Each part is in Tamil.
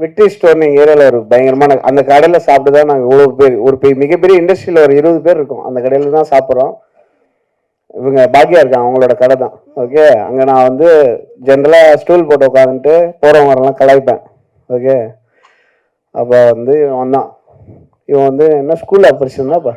விக்டரி ஸ்டோர்னு ஏரியாவில் ஒரு பயங்கரமான அந்த கடையில் சாப்பிட்டு தான் நாங்கள் இவ்வளோ பேர் ஒரு பெரிய மிகப்பெரிய இண்டஸ்ட்ரியில் ஒரு இருபது பேர் இருக்கும். அந்த கடையில் தான் சாப்பிட்றோம். இவங்க பாக்கியா இருக்காங்க அவங்களோட கடை தான். ஓகே அங்கே நான் வந்து ஜென்ரலாக ஸ்டூல் போட்டு உட்காந்துட்டு போகிறவங்கலாம் கலாய்ப்பேன். ஓகே அப்போ வந்து இவன் வந்தான். இவன் வந்து என்ன ஸ்கூல் ஆப்ரேஷன் தான் இப்போ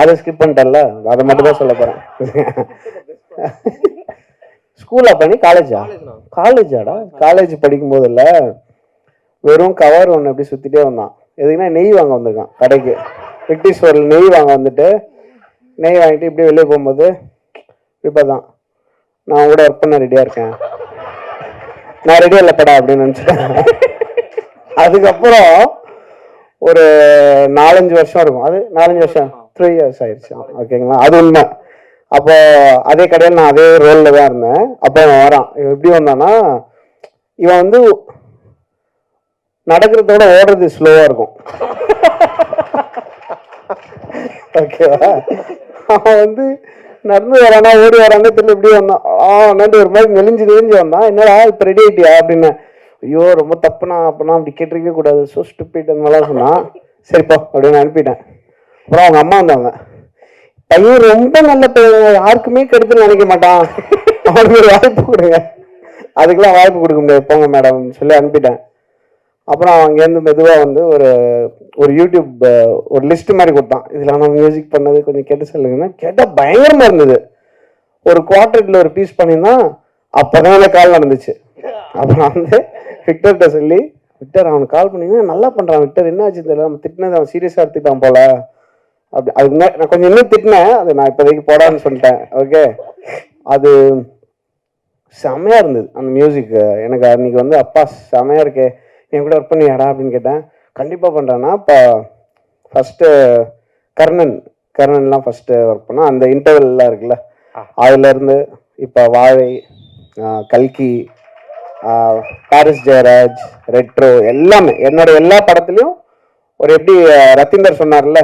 அதை ஸ்கிப் பண்ணிட்டேன்ல? அதை மட்டும் தான் சொல்ல போகிறேன் ஸ்கூலா பண்ணி காலேஜா காலேஜாடா காலேஜ் படிக்கும் போதில் வெறும் கவர் ஒன்று அப்படி சுற்றிட்டே வந்தான். எதுக்குன்னா நெய் வாங்க வந்திருக்கான் கடைக்கு. விக்டி ஸ்டோரில் நெய் வாங்க வந்துட்டு நெய் வாங்கிட்டு இப்படி வெளியே போகும்போது இப்போ தான் நான் கூட ஒர்க் பண்ண ரெடியாக இருக்கேன். நான் ரெடியாக இல்லைப்படா அப்படின்னு நினச்சிட்டேன் அதுக்கப்புறம் ஒரு நாலஞ்சு வருஷம் இருக்கும். அது நாலஞ்சு வருஷம் த்ரீ இயர்ஸ் ஆயிடுச்சு. ஓகேங்களா அது உண்மை. அப்போ அதே கடையில் நான் அதே ரோலில் தான் இருந்தேன். அப்போ அவன் வரான். இவன் எப்படி வந்தான்னா இவன் வந்து நடக்கிறத விட ஓடுறது ஸ்லோவாக இருக்கும். ஓகேவா அவன் வந்து நடந்து வரானா ஓடி வரானே தெரியல எப்படி வந்தான்? ஆ நண்டு ஒரு மாதிரி நெலிஞ்சு நெலிஞ்சு வந்தான். என்னடா இப்போ ரெடி ஆகிட்டியா அப்படின்னு. ஐயோ ரொம்ப தப்புனா அப்பனா அப்படி கேட்டிருக்கவே கூடாது. ஸோ ஸ்டூப்பிட் அந்த மாதிரிலாம் சொன்னான். சரிப்பா அப்படின்னு அனுப்பிட்டேன். அப்புறம் அவங்க அம்மா வந்தாங்க. பையன் ரொம்ப நல்ல பையன். யாருக்குமே கெடுத்து நினைக்க மாட்டான். அவனுக்கு ஒரு வாய்ப்பு கொடுங்க. அதுக்கெல்லாம் வாய்ப்பு கொடுக்க முடியாது. போங்க மேடம் சொல்லி அனுப்பிட்டேன். அப்புறம் அங்கேருந்து மெதுவாக வந்து ஒரு ஒரு யூடியூப் ஒரு லிஸ்ட் மாதிரி கொடுத்தான். இதில் நான் மியூசிக் பண்ணது கொஞ்சம் கேட்டு சொல்லுங்கன்னா கேட்டால் பயங்கரமாக இருந்தது. ஒரு குவார்டர்ல ஒரு பீஸ் பண்ணியிருந்தான். அப்போதான் எனக்கு கால் நடந்துச்சு. அப்புறம் வந்து விக்டர்கிட்ட சொல்லி விக்டர் அவனுக்கு கால் பண்ணீங்கன்னா நல்லா பண்ணுறான் விக்டர் என்ன ஆச்சு தெரியல. நம்ம திட்டினது அவன் சீரியஸாக எடுத்துட்டான் போல. அப்படி அதுக்கு முன்னாடி நான் கொஞ்சம் இன்னும் திட்டினேன். அது நான் இப்போதைக்கு போடான்னு சொல்லிட்டேன். ஓகே அது செமையா இருந்தது அந்த மியூசிக் எனக்கு அன்னைக்கு வந்து அப்பா செமையா இருக்கே என் கூட ஒர்க் பண்ணியாடா அப்படின்னு கேட்டேன். கண்டிப்பாக பண்ணுறேன்னா இப்போ ஃபஸ்ட்டு கர்ணன் கர்ணன்லாம் ஃபஸ்ட்டு ஒர்க் பண்ணோம் அந்த இன்டர்வெல்லாம் இருக்குல்ல அதுலேருந்து இப்போ வாழை கல்கி பாரிஸ் ஜெயராஜ் ரெட்ரோ எல்லாமே என்னோட எல்லா படத்துலையும் ஒரு எப்படி ரத்தீந்தர் சொன்னார்ல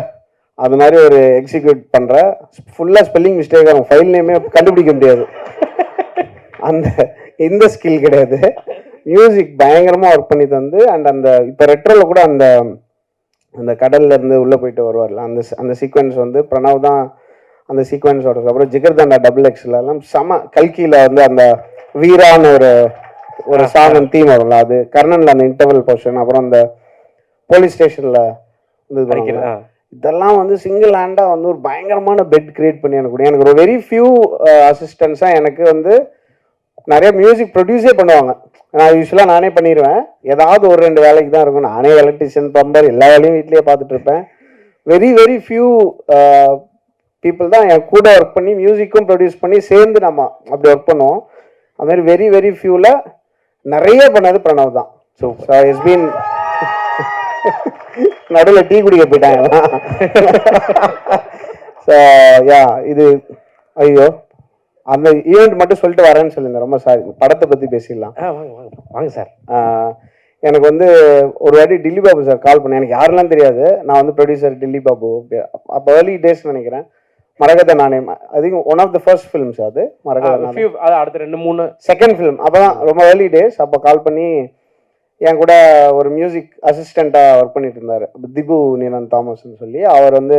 அது மாதிரி ஒரு எக்ஸிக்யூட் பண்ணுற ஃபுல்லாக ஸ்பெல்லிங் மிஸ்டேக் ஆகும் ஃபைல் நேமே கண்டுபிடிக்க முடியாது. அந்த இந்த ஸ்கில் கிடையாது. மியூசிக் பயங்கரமாக ஒர்க் பண்ணி தந்து அண்ட் அந்த இப்போ ரெட்ரோவில் கூட அந்த அந்த கடல்ல இருந்து உள்ளே போயிட்டு வருவார்ல அந்த அந்த சீக்வன்ஸ் வந்து பிரணவ் தான் அந்த சீக்வன்ஸோட அப்புறம் ஜிகர்தண்டா டபுள் எக்ஸ்ல எல்லாம் செம கல்கியில் வந்து அந்த வீரான்னு ஒரு ஒரு சாங் தீம் வரும்ல அது கர்ணன்ல அந்த இன்டர்வல் போர்ஷன் அப்புறம் அந்த போலீஸ் ஸ்டேஷன்ல இது. இதெல்லாம் வந்து சிங்கிள் ஹேண்டாக வந்து ஒரு பயங்கரமான பெட் கிரியேட் பண்ணி எனக்கு எனக்கு ஒரு வெரி ஃபியூ அசிஸ்டன்ஸாக எனக்கு வந்து நிறைய மியூசிக் ப்ரொடியூஸே பண்ணுவாங்க. நான் யூஸ்வலாக நானே பண்ணிடுவேன் ஏதாவது ஒரு ரெண்டு வேலைக்கு தான் இருக்கும். நானே எலக்ட்ரிஷியன் பம்பர் எல்லா வேலையும் வீட்லேயே பார்த்துட்டு இருப்பேன் வெரி வெரி ஃபியூ பீப்புள் தான் என் கூட ஒர்க் பண்ணி மியூசிக்கும் ப்ரொடியூஸ் பண்ணி சேர்ந்து நம்ம அப்படி ஒர்க் பண்ணுவோம். அதுமாதிரி வெரி வெரி ஃபியூவில் நிறைய பண்ணது பிரணவ் தான். ஸோ இட்ஸ் பீன் நடுவில் டீ குடிக்க போயிட்டாங்க. ஸோ யா இது ஐயோ அந்த ஈவெண்ட் மட்டும் சொல்லிட்டு வரேன்னு சொல்லியிருந்தேன். ரொம்ப சாரி படத்தை பற்றி பேசிடலாம். வாங்க வாங்க வாங்க சார். எனக்கு வந்து ஒரு வாட்டி டில்லி பாபு சார் கால் பண்ணேன். எனக்கு யாரெல்லாம் தெரியாது. நான் வந்து ப்ரொடியூசர் டில்லி பாபு. அப்போ ஏர்லி டேஸ் நினைக்கிறேன். மரகத நாணயம். அதிகம் one of the first films அது. மரகத நாணயம். அடுத்த ரெண்டு மூணு. செகண்ட் ஃபிலிம் அப்போ தான் ரொம்ப ஏர்லி டேஸ் அப்போ கால் பண்ணி என் கூட ஒரு மியூசிக் அசிஸ்டண்ட்டாக ஒர்க் பண்ணிட்டு இருந்தார். திபு நீலன் தாமஸ்னு சொல்லி. அவர் வந்து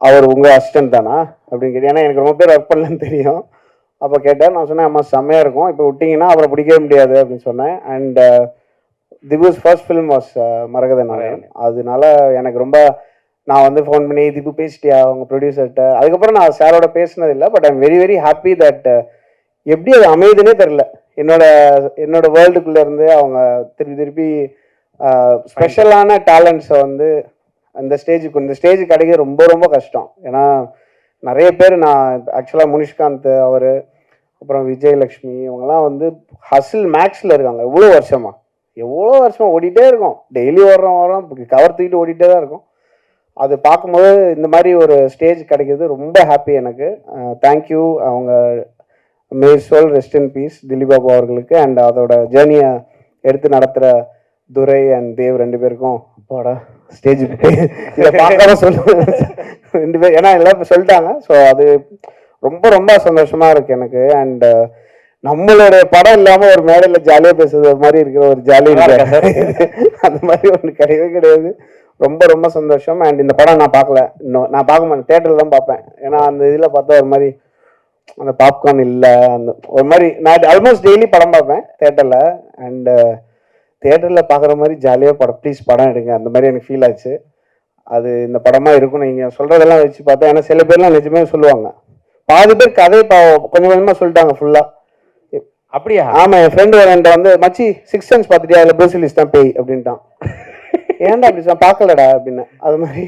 அவர் உங்கள் அசிஸ்டன்ட் தானா? அப்படின்னு கேட்டு ஏன்னா எனக்கு ரொம்ப பேர் ஒர்க் பண்ணலன்னு தெரியும். அப்போ கேட்டேன். நான் சொன்னேன் அம்மா செம்மையாக இருக்கும். இப்போ விட்டிங்கன்னா அப்புறம் பிடிக்கவே முடியாது. அப்படின்னு சொன்னேன். And Dhibu's first film was Maragatha Narayan அதனால எனக்கு ரொம்ப நான் வந்து ஃபோன் பண்ணி திபு பேசிட்டியா? அவங்க ப்ரொடியூசர்கிட்ட அதுக்கப்புறம் நான் சாரோட பேசினது இல்லை but I'm very very happy that எப்படி அது அமையுதுன்னே தெரில என்னோட என்னோட வேர்ல்டுக்குள்ள இருந்து அவங்க திருப்பி திருப்பி ஸ்பெஷலான டேலண்ட்ஸை வந்து அந்த ஸ்டேஜுக்கு இந்த ஸ்டேஜ் கிடைக்க ரொம்ப ரொம்ப கஷ்டம். ஏன்னா நிறைய பேர் நான் ஆக்சுவலாக முனிஷ்காந்த் அவர் அப்புறம் விஜயலக்ஷ்மி இவங்கெல்லாம் வந்து ஹசில் மேக்ஸில் இருக்காங்க. எவ்வளோ வருஷமா. எவ்வளோ வருஷமா ஓடிட்டே இருக்கும். டெய்லி ஓடுறோம் வரோம் கவர் தூக்கிட்டு ஓடிட்டே தான் இருக்கும். அது பார்க்கும்போது இந்த மாதிரி ஒரு ஸ்டேஜ் கிடைக்கிறது ரொம்ப ஹாப்பி எனக்கு. தேங்க்யூ அவங்க may soul rest in peace Dilip Babu அவர்களுக்கு அண்ட் அதோட ஜேர்னியை எடுத்து நடத்துகிற துரை அண்ட் தேவ் ரெண்டு பேருக்கும். அப்பாடா ஸ்டேஜ் இதை பார்க்காம சொல்லு. ரெண்டு பேர் ஏன்னா எல்லாம் சொல்லிட்டாங்க. ஸோ அது ரொம்ப ரொம்ப சந்தோஷமா இருக்கு எனக்கு. அண்ட் நம்மளுடைய படம் இல்லாம ஒரு மேடையில ஜாலியா பேசுறது மாதிரி இருக்கிற ஒரு ஜாலி அந்த மாதிரி ஒண்ணு கிடையவே கிடையாது. ரொம்ப ரொம்ப சந்தோஷம். அண்ட் இந்த படம் நான் பார்க்கல. இன்னும் நான் பார்க்க மாட்டேன். தேட்டரில் தான் பார்ப்பேன். ஏன்னா அந்த இதில் பார்த்தா ஒரு மாதிரி அந்த பாப்கார்ன் இல்லை அந்த ஒரு மாதிரி நான் ஆல்மோஸ்ட் டெய்லி படம் பார்ப்பேன் தேட்டரில் அண்டு தேட்டரில் பார்க்குற மாதிரி ஜாலியாக படம் ப்ளீஸ் படம் எடுங்க அந்த மாதிரி எனக்கு ஃபீல் ஆச்சு. அது இந்த படமா இருக்கும் நீங்கள் சொல்கிறதெல்லாம் வச்சு பார்த்தா ஏன்னா சில பேர்லாம் நிஜமே சொல்லுவாங்க. பாதி பேர் கதை பா கொஞ்சம் கொஞ்சமாக சொல்லிட்டாங்க ஃபுல்லாக அப்படியா? ஆமா என் ஃப்ரெண்டு என்கிட்ட வந்து மச்சி சிக்ஸ் சென்ஸ் பார்த்துட்டியா? அதில் ப்ரூசிலிஸ் தான் பேய் அப்படின்ட்டான். ஏன்டா அப்படி பார்க்கலடா அப்படின்னு. அது மாதிரி.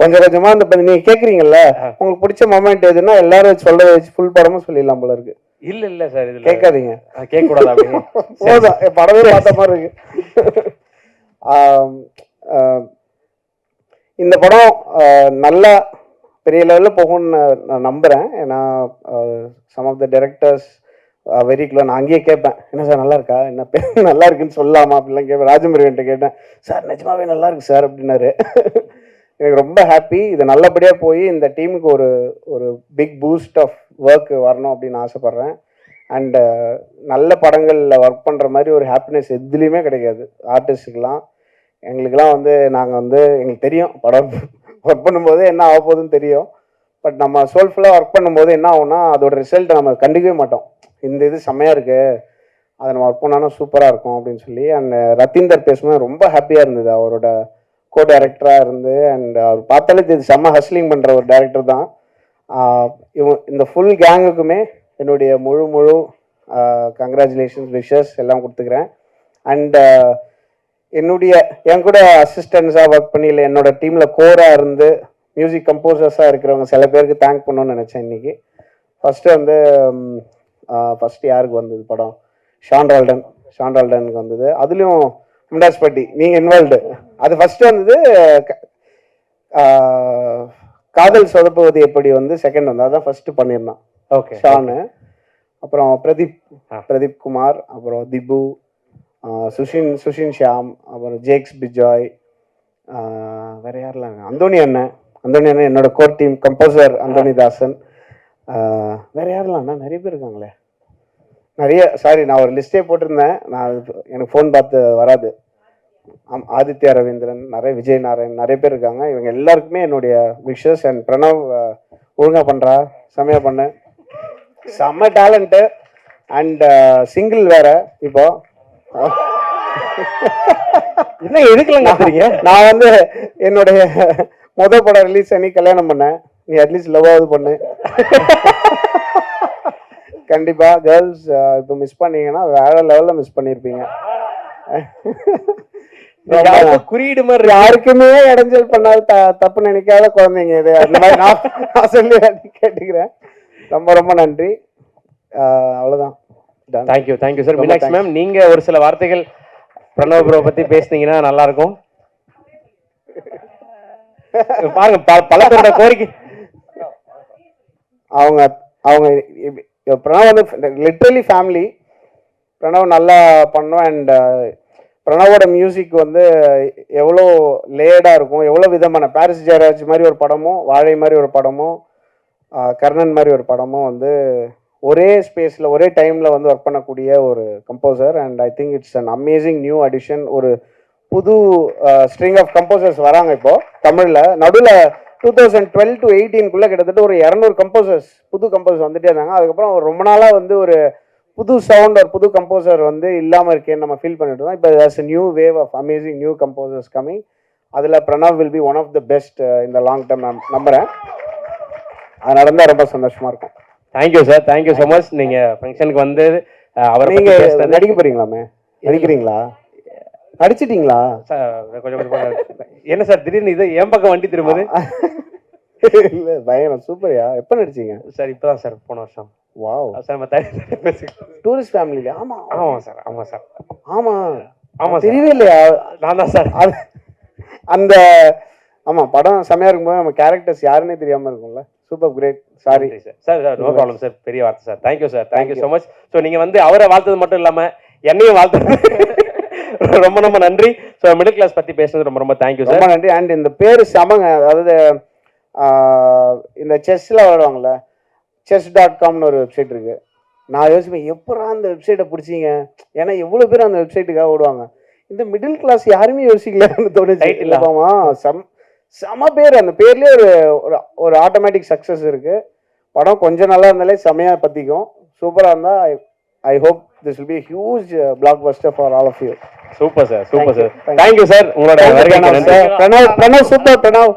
கொஞ்சம் கொஞ்சமா அந்த நீங்க கேக்குறீங்கல்ல உங்களுக்கு பிடிச்ச மொமெண்ட் எதுன்னா எல்லாரும் சொல்றத வச்சு ஃபுல் படமும் சொல்லிடலாம் போல இருக்கு. இல்ல இல்ல சார் இதுல கேட்காதீங்க கேட்க கூடாது போதும். படமே பார்த்த மாதிரி இருக்கு. இந்த படம் நல்லா பெரிய லெவலில் போகும்னு நான் நம்புகிறேன் ஏன்னா some of the directors very close நான் அங்கேயே கேட்பேன். என்ன சார் நல்லா இருக்கா? என்ன நல்லா இருக்குன்னு சொல்லலாமா அப்படிலாம் கேட்பேன். ராஜமுருகன்ட்ட கேட்டேன். சார் நிஜமாவே நல்லா இருக்கு சார் அப்படின்னாரு. எனக்கு ரொம்ப ஹாப்பி இது நல்லபடியாக போய் இந்த டீமுக்கு ஒரு ஒரு பிக் பூஸ்ட் ஆஃப் ஒர்க் வரணும் அப்படின்னு ஆசைப்பட்றேன். அண்டு uh, நல்ல படங்களில் ஒர்க் பண்ணுற மாதிரி ஒரு ஹாப்பினஸ் எதுலேயுமே கிடைக்காது. ஆர்டிஸ்ட்டுக்கெலாம் எங்களுக்கெல்லாம் வந்து நாங்கள் வந்து எங்களுக்கு தெரியும். படம் ஒர்க் பண்ணும்போது என்ன ஆக போகுதுன்னு தெரியும். பட் நம்ம சோல்ஃபுல்லாக ஒர்க் பண்ணும்போது என்ன ஆகும்னா அதோட ரிசல்ட்டை நம்ம கண்டுக்கவே மாட்டோம். இந்த இது செம்மையாக இருக்குது அதை நம்ம ஒர்க் பண்ணாலும் சூப்பராக இருக்கும் அப்படின்னு சொல்லி அண்ட் uh, ரத்தீந்தர் பேசும்போது ரொம்ப ஹாப்பியாக இருந்தது அவரோட கோ டைரக்டராக இருந்து அண்ட் uh, அவர் பார்த்தாலே இது செம்ம ஹஸ்லிங் பண்ணுற ஒரு டேரக்டர் தான். Uh, இவங்க இந்த ஃபுல் கேங்குக்குமே என்னுடைய முழு முழு uh, கங்க்ராச்சுலேஷன்ஸ் விஷஸ் எல்லாம் கொடுத்துக்கிறேன். அண்ட் என்னுடைய என் கூட அசிஸ்டன்ஸாக ஒர்க் பண்ணி இல்லை என்னோட டீமில் கோராக இருந்து மியூசிக் கம்போசர்ஸாக இருக்கிறவங்க சில பேருக்கு தேங்க் பண்ணணும்னு நினச்சேன் இன்றைக்கி ஃபஸ்ட்டு வந்து um, ஃபஸ்ட்டு யாருக்கு வந்தது படம்? ஷான்ரால்டன் ஷான்ரால்டனுக்கு வந்தது. அதுலேயும் முண்டாஸ் பட்டி நீங்கள் இன்வால்வ்டு அது ஃபஸ்ட்டு வந்தது காதல் சொதப்புவது எப்படி வந்து செகண்ட் வந்து அதான் ஃபஸ்ட்டு பண்ணியிருந்தான். ஓகே ஷானு அப்புறம் பிரதீப். பிரதீப் குமார் அப்புறம் திபு சுஷின் சுஷின் ஷியாம் அப்புறம் ஜேக்ஸ் பிஜாய் வேற யாரெல்லாம் அந்தோனி அண்ணன் அந்தோனி அண்ணன் என்னோட core team composer Anthony Dasan. வேற யாரெல்லாம் அண்ணா நிறைய பேர் இருக்காங்களே. நிறைய சாரி நான் ஒரு லிஸ்டே போட்டிருந்தேன். நான் எனக்கு ஃபோன் பார்த்து வராது. ஆதித்யா ரவீந்திரன் நிறைய விஜய் நாராயண் நிறைய பேர் இருக்காங்க. இவங்க எல்லாருக்குமே என்னுடைய விஷஸ் அண்ட் பிரணவ் அஹ், ஒழுங்கா பண்றா செமையா பண்ணு. செம்ம டேலண்ட்டு அண்ட் சிங்கிள் வேற இப்போ. என்ன எதுக்கெல்லாம் கத்துறீங்க நான் வந்து என்னுடைய முத படம் ரிலீஸ் பண்ணி கல்யாணம் பண்ணேன் நீ அட்லீஸ்ட் லவ்வாவது பண்ணு. கண்டிப்பா கேர்ள்ஸ் இப்போ மிஸ் பண்ணீங்கன்னா வேற லெவல்ல மிஸ் பண்ணியிருப்பீங்க குறியீடு மாதிரி. யாருக்குமே இடைஞ்சல் பண்ணாத த- தப்பு நினைக்காத குழந்தைங்க இது. அந்த மாதிரி நான் சொல்லி கேட்டுக்கிறேன். ரொம்ப ரொம்ப நன்றி. Done. Thank you thank you sir Meenakshi. Ma'am நீங்க ஒரு சில வார்த்தைகள் பிரணவ் ப்ரோ பத்தி பேசுனீங்கன்னா நல்லா இருக்கும் பாருங்க பல பேரோட கோரிக்கை. அவங்க அவங்க பிரணவ் வந்து லிட்ரலி ஃபேமிலி பிரணவ் நல்லா பண்ணோம் அண்ட் பிரணவோட மியூசிக் வந்து எவ்வளோ லேடாக இருக்கும் எவ்வளோ விதமான பாரிஸ் ஜெயராஜ் மாதிரி ஒரு படமும் வாழை மாதிரி ஒரு படமும் கர்ணன் மாதிரி ஒரு படமும் வந்து ஒரே ஸ்பேஸில் ஒரே டைமில் வந்து ஒர்க் பண்ணக்கூடிய ஒரு composer and I think it's an amazing new addition ஒரு புது ஸ்ட்ரிங் ஆஃப் கம்போசர்ஸ் வராங்க இப்போ தமிழில். நடுவில் டூ தௌசண்ட் டுவெல் டு எயிட்டீன்குள்ளே கிட்டத்தட்ட ஒரு இரநூறு கம்போசர்ஸ் புது கம்போசர்ஸ் வந்துட்டே இருந்தாங்க. அதுக்கப்புறம் ரொம்ப நாளாக வந்து ஒரு புது சவுண்ட் ஒரு புது கம்போசர் வந்து இல்லாமல் இருக்கேன்னு நம்ம ஃபீல் பண்ணிட்டு இருந்தோம். இப்போ that's new wave of amazing new composers coming அதில் Pranav will be one of the best இந்த லாங் டேர்ம் நான் நம்புகிறேன் அது நடந்தால் ரொம்ப சந்தோஷமா இருக்கும். Thank you sir thank you so much நீங்க ஃபங்க்ஷனுக்கு வந்து அவரை பத்தி நீங்க பேசுனது நடிக்க போறீங்களாமே? நடிக்கிறீங்களா? கொஞ்சம் கொஞ்சம். என்ன சார் திடீர்னு இது என் பக்கம் வண்டி திரும்புது? இல்ல பயம் சூப்பர்யா எப்ப நடிச்சீங்க? சார் இப்பதான் சார் போன வருஷம். வாவ் சார் நம்ம தனி பேசிக்கலாம் டூரிஸ்ட் ஃபேமிலில ஆமா. ஆமா சார் ஆமா சார். ஆமா. ஆமா தெரியவே இல்லையா? நான் தான் சார். அந்த ஆமா படம் செமையா இருக்கும்போது நம்ம கேரக்டர்ஸ் யாருன்னே தெரியாம இருக்கும்ல. Super great sorry. Sir sir no problem sir. பெரிய வார்த்தை sir. Thank you sir. Thank you so much so நீங்க வந்து அவரை வாழ்த்தது மட்டும் இல்லாம என்னையும் வாழ்த்து ரொம்ப ரொம்ப நன்றி. ஸோ மிடில் கிளாஸ் பத்தி பேசுனது ரொம்ப ரொம்ப தேங்க்யூ சார் ரொம்ப நன்றி. அண்ட் இந்த பேரு செமங்க அதாவது இந்த செஸ்ல விளையாடுவாங்கல்ல செஸ் டாட் காம்னு ஒரு வெப்சைட் இருக்கு. நான் யோசிப்பேன் எப்படா அந்த வெப்சைட்டை பிடிச்சிங்க? ஏன்னா எவ்வளோ பேர் அந்த வெப்சைட்டுக்காக ஓடுவாங்க? இந்த மிடில் கிளாஸ் யாருமே யோசிக்கலன்னு தோணுச்சு? இல்லைப்பாமா செம் செம பேர். அந்த பேர்லேயே ஒரு ஒரு- ஆட்டோமேட்டிக் சக்ஸஸ் இருக்கு. படம் கொஞ்சம் நல்லா இருந்தாலே செமையா பத்திக்கும். சூப்பராக இருந்தால் I hope this will be huge blockbuster for all of you super sir super. Sir thank you sir உங்களோட பிரணவ் பிரணவ் சூப்பர் பிரணவ்